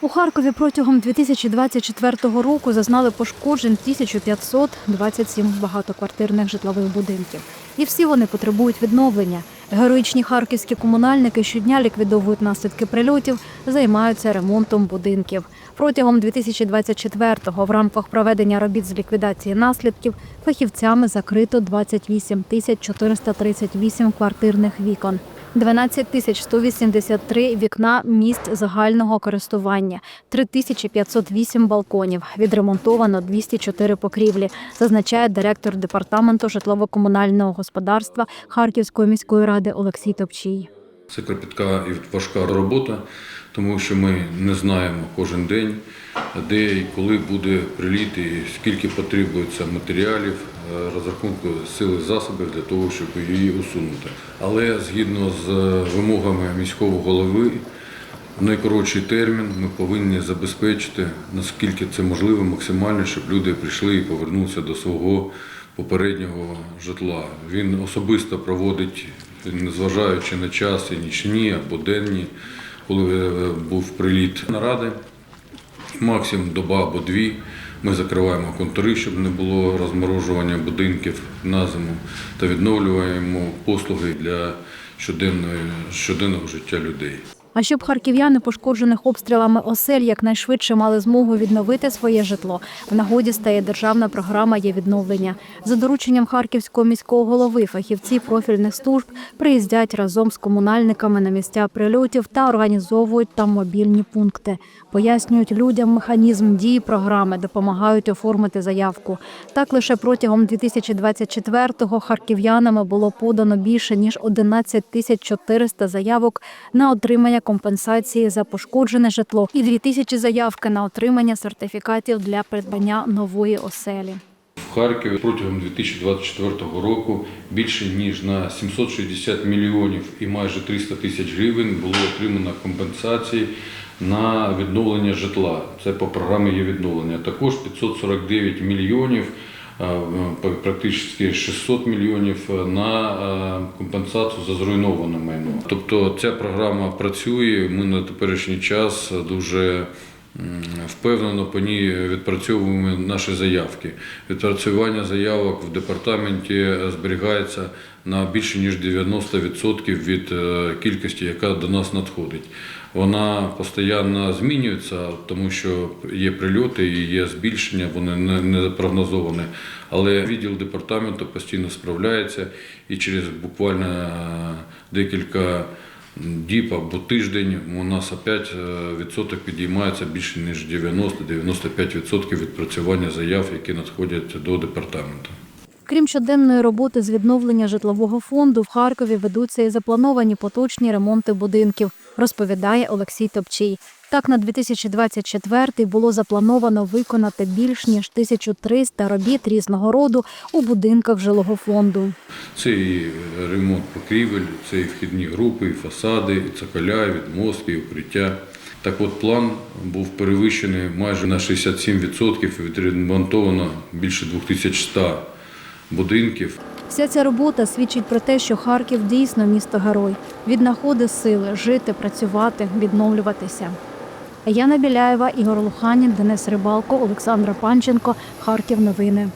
У Харкові протягом 2024 року зазнали пошкоджень 1527 багатоквартирних житлових будинків. І всі вони потребують відновлення. Героїчні харківські комунальники щодня ліквідовують наслідки прильотів, займаються ремонтом будинків. Протягом 2024-го в рамках проведення робіт з ліквідації наслідків фахівцями закрито 28 тисяч 438 квартирних вікон. 12 тисяч 183 вікна місць загального користування, 3508 балконів, відремонтовано 204 покрівлі, зазначає директор департаменту житлово-комунального господарства Харківської міської ради Олексій Топчій. Це кропітка і важка робота, тому що ми не знаємо кожен день, де і коли буде приліт, і скільки потребується матеріалів, е, розрахунку сили засобів для того, щоб її усунути. Але згідно з вимогами міського голови, в найкоротший термін ми повинні забезпечити, наскільки це можливо, максимально, щоб люди прийшли і повернулися до свого попереднього житла. Він особисто проводить, незважаючи на час і нічні або денні, коли е, був приліт наради, максимум доба або дві. Ми закриваємо контори, щоб не було розморожування будинків на зиму та відновлюємо послуги для щоденного життя людей. А щоб харків'яни, пошкоджених обстрілами осель, якнайшвидше мали змогу відновити своє житло, в нагоді стає державна програма є відновлення. За дорученням харківського міського голови фахівці профільних служб приїздять разом з комунальниками на місця прильотів та організовують там мобільні пункти. Пояснюють людям механізм дії програми, допомагають оформити заявку. Так лише протягом 2024-го харків'янами було подано більше ніж 11 тисяч 400 заявок на отримання компенсації за пошкоджене житло і 2 тисячі заявки на отримання сертифікатів для придбання нової оселі. В Харкові протягом 2024 року більше ніж на 760 мільйонів і майже 300 тисяч гривень було отримано компенсації на відновлення житла. Це по програмі є відновлення. Також 549 мільйонів, практично 600 мільйонів на е, компенсацію за зруйноване майно. Тобто ця програма працює. Ми на теперішній час дуже Впевнено по ній відпрацьовуємо наші заявки. Відпрацювання заявок в департаменті зберігається на більше ніж 90% від е, кількості, яка до нас надходить. Вона постійно змінюється, тому що є прильоти і є збільшення, вони не- прогнозовані. Але відділ департаменту постійно справляється і через буквально е, декілька діб або тиждень у нас опять е, відсоток підіймається більше ніж 90-95% відпрацювання заяв, які надходять до департаменту. Крім щоденної роботи з відновлення житлового фонду, в Харкові ведуться і заплановані поточні ремонти будинків, розповідає Олексій Топчій. Так, на 2024 було заплановано виконати більш ніж 1300 робіт різного роду у будинках жилого фонду. Це і ремонт покрівель, це і вхідні групи, і фасади, і цоколя, і відмостки, і укриття. Так от план був перевищений майже на 67% і відремонтовано більше 2100 будинків. Вся ця робота свідчить про те, що Харків дійсно місто герой. Віднаходить сили жити, працювати, відновлюватися. Яна Біляєва, Ігор Луханін, Денис Рибалко, Олександра Панченко. Харків. Новини.